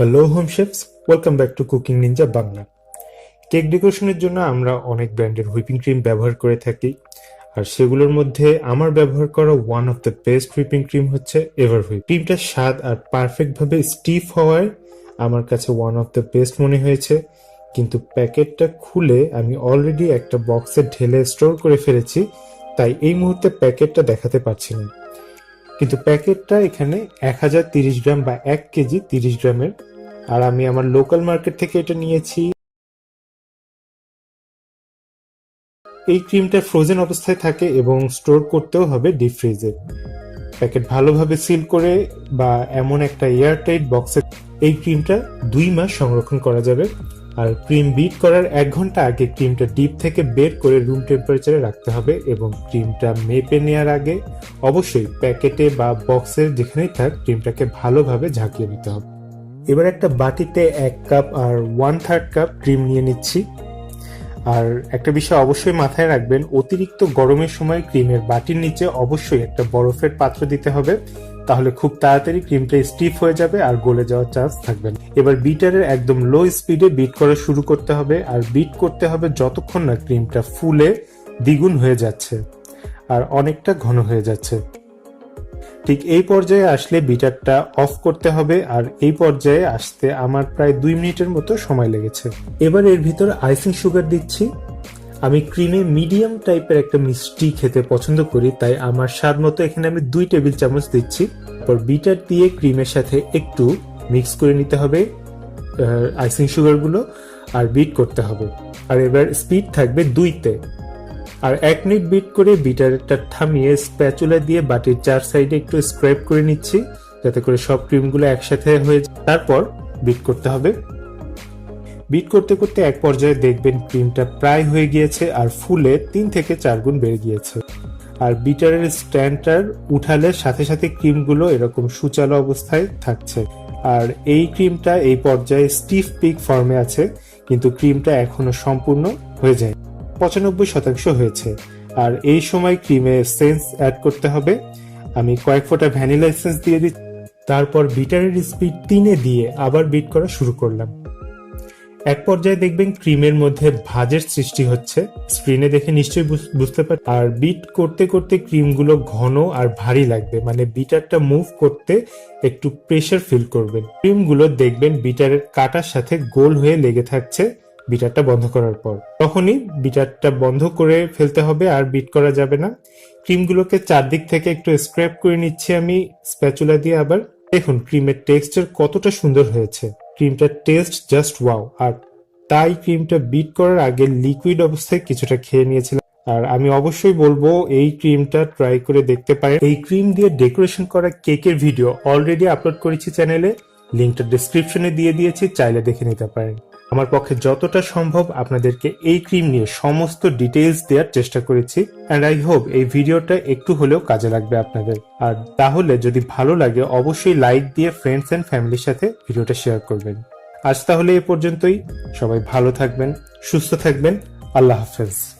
Hello home chefs welcome back to cooking ninja Bangla cake ডেকোরেশনের জন্য আমরা অনেক ব্র্যান্ডের হুইপিং ক্রিম ব্যবহার করে থাকি। আর সেগুলোর মধ্যে আমার ব্যবহার করা one of the best whipping cream হচ্ছে এভার হুইপ ক্রিমটার স্বাদ আর পারফেক্টভাবে স্টিফ হওয়ায় আমার কাছে ওয়ান অফ দ্য বেস্ট মনে হয়েছে। কিন্তু প্যাকেটটা খুলে আমি অলরেডি একটা বক্সে ঢেলে স্টোর করে ফেলেছি, তাই এই মুহূর্তে প্যাকেটটা দেখাতে পারছি না। কিন্তু প্যাকেটটা এখানে এক হাজার তিরিশ গ্রাম বা এক কেজি তিরিশ গ্রামের। আর আমি আমার লোকাল মার্কেট থেকে এটা নিয়েছি। এই ক্রিমটা ফ্রোজেন অবস্থায় থাকে এবং স্টোর করতেও হবে ডিপ ফ্রিজে প্যাকেট ভালোভাবে সিল করে বা এমন একটা এয়ারটাইট বক্সে, এই ক্রিমটা দুই মাস সংরক্ষণ করা যাবে। আর ক্রিম বিট করার এক ঘণ্টা আগে ক্রিমটা ডিপ থেকে বের করে রুম টেম্পারেচারে রাখতে হবে এবং ক্রিমটা মেপে নেওয়ার আগে অবশ্যই প্যাকেটে বা বক্সের যেখানেই থাক ক্রিমটাকে ভালোভাবে ঝাঁকিয়ে নিতে হবে। এবার একটা বাটিতে এক কাপ আর ওয়ান থার্ড কাপ ক্রিম নিয়ে নিচ্ছি। আর একটা বিষয় অবশ্যই মাথায় রাখবেন, অতিরিক্ত গরমের সময় ক্রিমের বাটির নিচে অবশ্যই একটা বরফের পাত্র দিতে হবে। তাহলে খুব তাড়াতাড়ি ক্রিমটা স্টিফ হয়ে যাবে আর গলে যাওয়ার চান্স থাকবে না। এবার বিটারের একদম লো স্পিডে বিট করা শুরু করতে হবে আর বিট করতে হবে যতক্ষণ না ক্রিমটা ফুলে দ্বিগুণ হয়ে যাচ্ছে আর অনেকটা ঘন হয়ে যাচ্ছে। ঠিক এই পর্যায়ে আসলে বিটারটা অফ করতে হবে আর এই পর্যায়ে আসতে আমার প্রায় দুই মিনিটের মতো সময় লেগেছে। এবার এর ভিতর আইসিং সুগার দিচ্ছি। আমি ক্রিমে মিডিয়াম টাইপের একটা মিষ্টি খেতে পছন্দ করি, তাই আমার স্বাদ মতো এখানে আমি দুই টেবিল চামচ দিচ্ছি। তারপর বিটার দিয়ে ক্রিমের সাথে একটু মিক্স করে নিতে হবে আইসিং সুগারগুলো, আর বিট করতে হবে। আর এবার স্পিড থাকবে দুইতে। আর এক মিনিট বিট করে বিটারটা থামিয়ে স্প্যাচুলা দিয়ে বাটির চার সাইডে একটু স্ক্র্যাপ করে নিচ্ছি, যাতে করে সব ক্রিমগুলো একসাথে হয়ে তারপর বিট করতে হবে। বিট করতে করতে এক পর্যায়ে দেখবেন ক্রিমটা প্রায় হয়ে গিয়েছে আর ফুলে তিন থেকে চার গুণ বেড়ে গিয়েছে। আর বিটারের স্ট্যান্ডটার উঠালে সাথে সাথে ক্রিমগুলো এরকম সুচালো অবস্থায় থাকছে। আর এই ক্রিমটা এই পর্যায়ে স্টিফ পিক ফর্মে আছে, কিন্তু ক্রিমটা এখনও সম্পূর্ণ হয়ে যায় পঁচানব্বই শতাংশ হয়েছে। আর এই সময় ক্রিমে সেন্স অ্যাড করতে হবে। আমি কয়েক ফোঁটা ভ্যানিলা এসেন্স দিয়ে দিচ্ছি। তারপর বিটারের স্পিড তিনে দিয়ে আবার বিট করা শুরু করলাম। এক পর্যায়ে দেখবেন ক্রিমের মধ্যে ভাজের সৃষ্টি হচ্ছে। স্ক্রিনে দেখে নিশ্চয়ই বুঝতে পার আর বিট করতে করতে ক্রিমগুলো ঘন আর ভারী লাগবে। মানে বিটারটা মুভ করতে একটু প্রেশার ফিল করবেন। ক্রিমগুলো দেখবেন বিটারের কাটার সাথে গোল হয়ে লেগে থাকছে। বিটারটা বন্ধ করার পর। তখনই বিটারটা বন্ধ করে ফেলতে হবে আর বিট করা যাবে না। ক্রিমগুলোকে চারদিক থেকে একটু স্ক্র্যাপ করে নিচ্ছি আমি, স্প্যাচুলা দিয়ে আবার। দেখুন, ক্রিমের টেক্সচার কতটা সুন্দর হয়েছে। ক্রিমটার টেস্ট জাস্ট ওয়াও। আর তাই ক্রিমটা বিট করার আগে লিকুইড অবস্থায় কিছুটা খেয়ে নিয়েছিলাম। আর আমি অবশ্যই বলব, এই ক্রিমটা ট্রাই করে দেখতে পারেন। এই ক্রিম দিয়ে ডেকোরেশন করা কেকের ভিডিও অলরেডি আপলোড করেছি চ্যানেলে। লিঙ্কটা ডিসক্রিপশনে দিয়ে দিয়েছি, চাইলে দেখে নিতে পারেন। আমার পক্ষে যতটা সম্ভব আপনাদেরকে এই ক্রিম নিয়ে সমস্ত ডিটেলস দেওয়ার চেষ্টা করেছি অ্যান্ড আই হোপ এই ভিডিওটা একটু হলেও কাজে লাগবে আপনাদের। আর তাহলে যদি ভালো লাগে, অবশ্যই লাইক দিয়ে ফ্রেন্ডস অ্যান্ড ফ্যামিলির সাথে ভিডিওটা শেয়ার করবেন। আজ তাহলে এ পর্যন্তই। সবাই ভালো থাকবেন, সুস্থ থাকবেন। আল্লাহ হাফেজ।